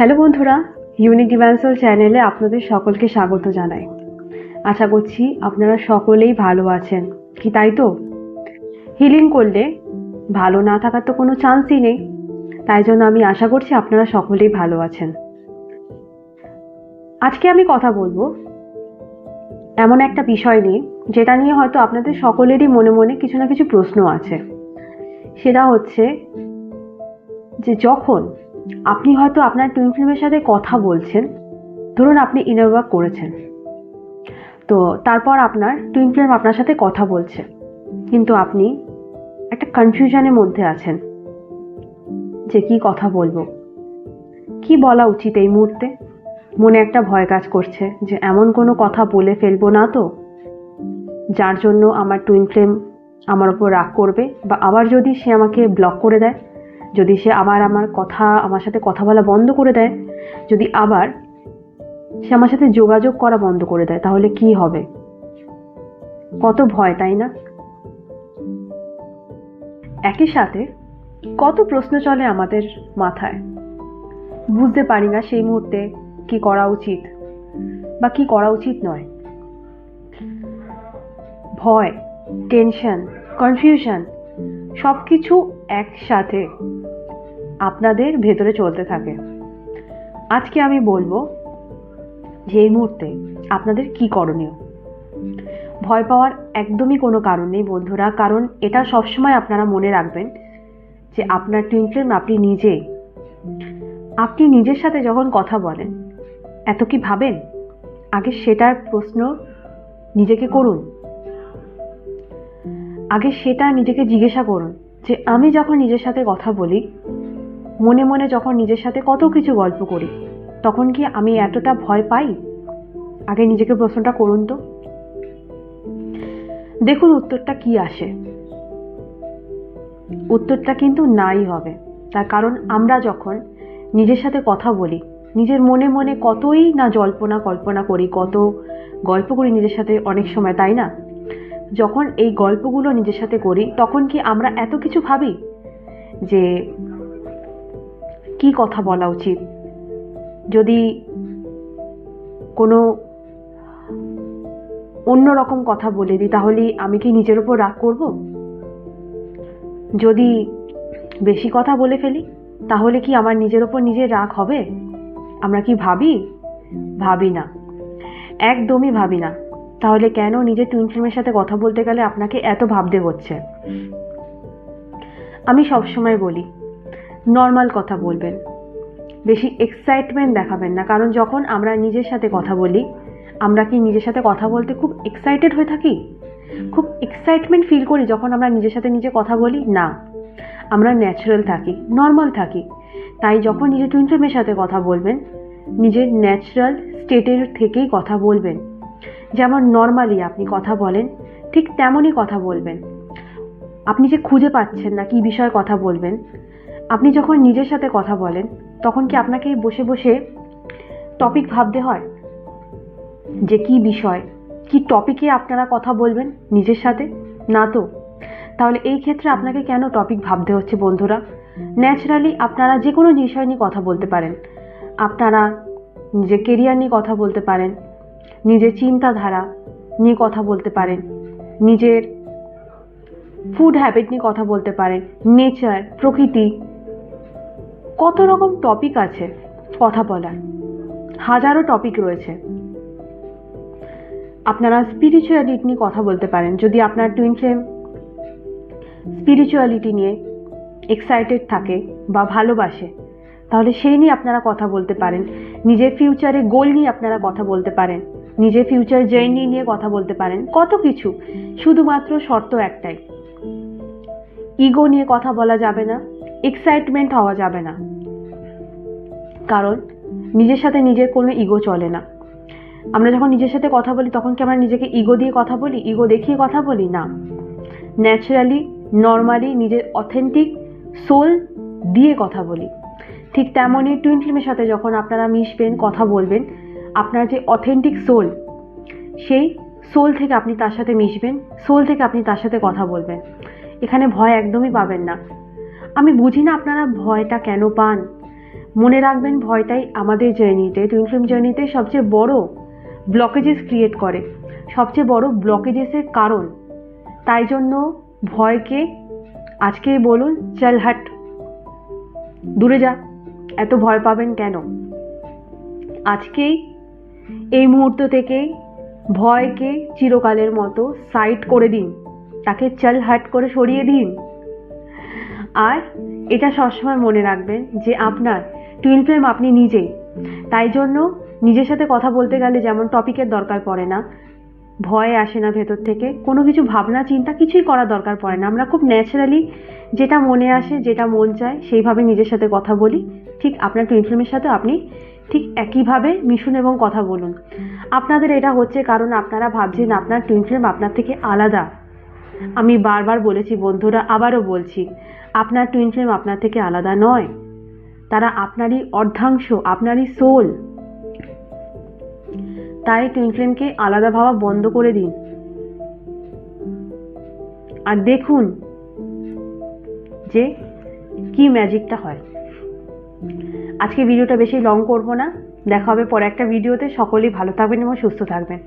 Hello বন্ধুরা unique ডিভান্সাল চ্যানেলে আপনাদের সকলকে স্বাগত জানাই। আশা করছি আপনারা সকলেই ভালো আছেন। কি তাই তো? হিলিং করলে ভালো না থাকার তো কোনো চান্সই নেই। তাই জন্য আমি আশা করছি আপনারা সকলেই ভালো আছেন। আজকে আমি কথা বলব এমন একটা বিষয় নিয়ে, যেটা নিয়ে হয়তো আপনাদের সকলেরই মনে মনে কিছু না কিছু প্রশ্ন আছে। সেটা হচ্ছে যে যখন আপনি হয়তো আপনার টুইন ফিল্মের সাথে কথা বলছেন। ধরুন আপনি ইনার ওয়ার্ক করেছেন। তো তারপর আপনার টুইন ফিল্ম আপনার সাথে কথা বলছে। কিন্তু আপনি একটা কনফিউশনের মধ্যে আছেন যে কি কথা বলব। কি বলা উচিত এই মুহূর্তে? মনে একটা ভয় কাজ করছে যে এমন কোনো কথা বলে ফেলব না তো? যার জন্য আমার টুইন ফ্লেম আমার ওপর রাগ করবে বা আবার যদি সে আমাকে ব্লক করে দেয় যদি সে আবার আমার কথা, আমার সাথে কথা বলা বন্ধ করে দেয়, যদি আবার সে আমার সাথে যোগাযোগ করা বন্ধ করে দেয়, তাহলে কি হবে? কত ভয়, তাই না? একই সাথে কত প্রশ্ন চলে আমাদের মাথায়। বুঝতে পারি না সেই মুহূর্তে কি করা উচিত বা কি করা উচিত নয়। ভয় টেনশন কনফিউশন সব কিছু একসাথে আপনাদের ভেতরে চলতে থাকে। আজকে আমি বলব যে এই মুহূর্তে আপনাদের কি করণীয়? ভয় পাওয়ার একদমই কোনো কারণ নেই বন্ধুরা, কারণ এটা সবসময় আপনারা মনে রাখবেন যে আপনার টুইন ফ্লেম আপনি নিজে। আপনি নিজের সাথে যখন কথা বলেন, এত কি ভাবেন? আগে সেটার প্রশ্ন নিজেকে করুন। আগে সেটা নিজেকে জিজ্ঞাসা করুন যে আমি যখন নিজের সাথে কথা বলি মনে মনে যখন নিজের সাথে কত কিছু গল্প করি, তখন কি আমি এতটা ভয় পাই? আগে নিজেকে প্রশ্নটা করুন তো। দেখুন উত্তরটা কি আসে। উত্তরটা কিন্তু নাই হবে। তার কারণ আমরা যখন নিজের সাথে কথা বলি, নিজের মনে মনে কতই না জল্পনা কল্পনা করি, কত গল্প করি নিজের সাথে অনেক সময়, তাই না? যখন এই গল্পগুলো নিজের সাথে করি, তখন কি আমরা এত কিছু ভাবি যে কি কথা বলা উচিত? যদি কোনো অন্য রকম কথা বলে দিই, তাহলে আমি কি নিজের ওপর রাগ করব? যদি বেশি কথা বলে ফেলি, তাহলে কি আমার নিজের ওপর নিজের রাগ হবে? আমরা কি ভাবি? ভাবি না। একদমই ভাবি না। তাহলে কেন নিজের টুইন ফিল্মের সাথে কথা বলতে গেলে আপনাকে এত ভাবতে হচ্ছে? আমি সবসময় বলি নর্মাল কথা বলবেন। বেশি এক্সাইটমেন্ট দেখাবেন না, কারণ যখন আমরা নিজের সাথে কথা বলি, আমরা কি নিজের সাথে কথা বলতে খুব এক্সাইটেড হয়ে থাকি? খুব এক্সাইটমেন্ট ফিল করি যখন আমরা নিজের সাথে নিজে কথা বলি? না। আমরা ন্যাচারাল থাকি নর্মাল থাকি। তাই যখন নিজের টুইন সাথে কথা বলবেন, নিজের ন্যাচারাল স্টেটের থেকেই কথা বলবেন। যেমন নর্মালি আপনি কথা বলেন, ঠিক তেমনই কথা বলবেন। আপনি যে খুঁজে পাচ্ছেন না কি বিষয়ে কথা বলবেন আপনি যখন নিজের সাথে কথা বলেন, তখন কি আপনাকে বসে বসে টপিক ভাবতে হয়? যে কি বিষয়, কি টপিকে আপনারা কথা বলবেন নিজের সাথে? না তো। তাহলে এই ক্ষেত্রে আপনাকে কেন টপিক ভাবতে হচ্ছে বন্ধুরা? ন্যাচারালি আপনারা যে কোনো বিষয় নিয়ে কথা বলতে পারেন। আপনারা নিজের কেরিয়ার নিয়ে কথা বলতে পারেন, নিজের চিন্তাধারা নিয়ে কথা বলতে পারেন, নিজের ফুড হ্যাবিট নিয়ে কথা বলতে পারেন নেচার প্রকৃতি কত রকম টপিক আছে কথা বলার? হাজারো টপিক রয়েছে। আপনারা স্পিরিচুয়ালিটি নিয়ে কথা বলতে পারেন, যদি আপনার টুইন ফ্লেম স্পিরিচুয়ালিটি নিয়ে এক্সাইটেড থাকে বা ভালোবাসে, তাহলে সেই নিয়ে আপনারা কথা বলতে পারেন। নিজের ফিউচারে গোল নিয়ে আপনারা কথা বলতে পারেন। নিজের ফিউচার জার্নি নিয়ে কথা বলতে পারেন। কত কিছু, শুধুমাত্র শর্ত একটাই। ইগো নিয়ে কথা বলা যাবে না এক্সাইটমেন্ট হওয়া যাবে না। কারণ নিজের সাথে নিজের কোনো ইগো চলে না। আমরা যখন নিজের সাথে কথা বলি, তখন কি আমরা নিজেকে ইগো দিয়ে কথা বলি? ইগো দেখিয়ে কথা বলি? না। ন্যাচারালি নর্মালি নিজের অথেন্টিক সোল দিয়ে কথা বলি। ঠিক তেমনই টুইন ফিল্মের সাথে যখন আপনারা মিশবেন, কথা বলবেন, আপনার যে অথেন্টিক সোল সেই সোল থেকে আপনি তার সাথে মিশবেন সোল থেকে আপনি তার সাথে কথা বলবেন। এখানে ভয় একদমই পাবেন না। আমি বুঝি না আপনারা ভয়টা কেন পান। মনে রাখবেন, ভয়টাই আমাদের জার্নিতে টুইন ফ্লেম জার্নিতে সবচেয়ে বড় ব্লকেজেস ক্রিয়েট করে। সবচেয়ে বড় ব্লকেজেসের কারণ। তাই জন্য ভয়কে আজকেই বলুন, চল হাট। দূরে যা। এত ভয় পাবেন কেন? আজকেই এই মুহূর্ত থেকেই ভয়কে চিরকালের মতো সাইড করে দিন। তাকে চল হাট করে সরিয়ে দিন। আর এটা সবসময় মনে রাখবেন যে আপনার টুইন ফ্লেম আপনি নিজেই। তাই জন্য নিজের সাথে কথা বলতে গেলে যেমন টপিকের দরকার পড়ে না, ভয় আসে না ভেতর থেকে, কোনো কিছু ভাবনা চিন্তা কিছুই করার দরকার পড়ে না। আমরা খুব ন্যাচারালি যেটা মনে আসে, যেটা মন চায়, সেইভাবে নিজের সাথে কথা বলি। ঠিক আপনার টুইন ফ্লেমের সাথে আপনি ঠিক একইভাবে মিশুন এবং কথা বলুন। আপনাদের এটা হচ্ছে কারণ আপনারা ভাবছেন আপনার টুইন ফ্লেম আপনার থেকে আলাদা। আমি বারবার বলেছি বন্ধুরা, আবারও বলছি, আপনার টুইন ফ্লেম আপনার থেকে আলাদা নয়। তারা আপনারই অর্ধাংশ, আপনারই সোল তাই টুইন ফ্লেমকে আলাদা ভাবা বন্ধ করে দিন। আর দেখুন যে কি ম্যাজিকটা হয়। আজকে ভিডিওটা বেশি লং করব না। দেখা হবে পরে একটা ভিডিওতে। সকলেই ভালো থাকবেন এবং সুস্থ থাকবেন।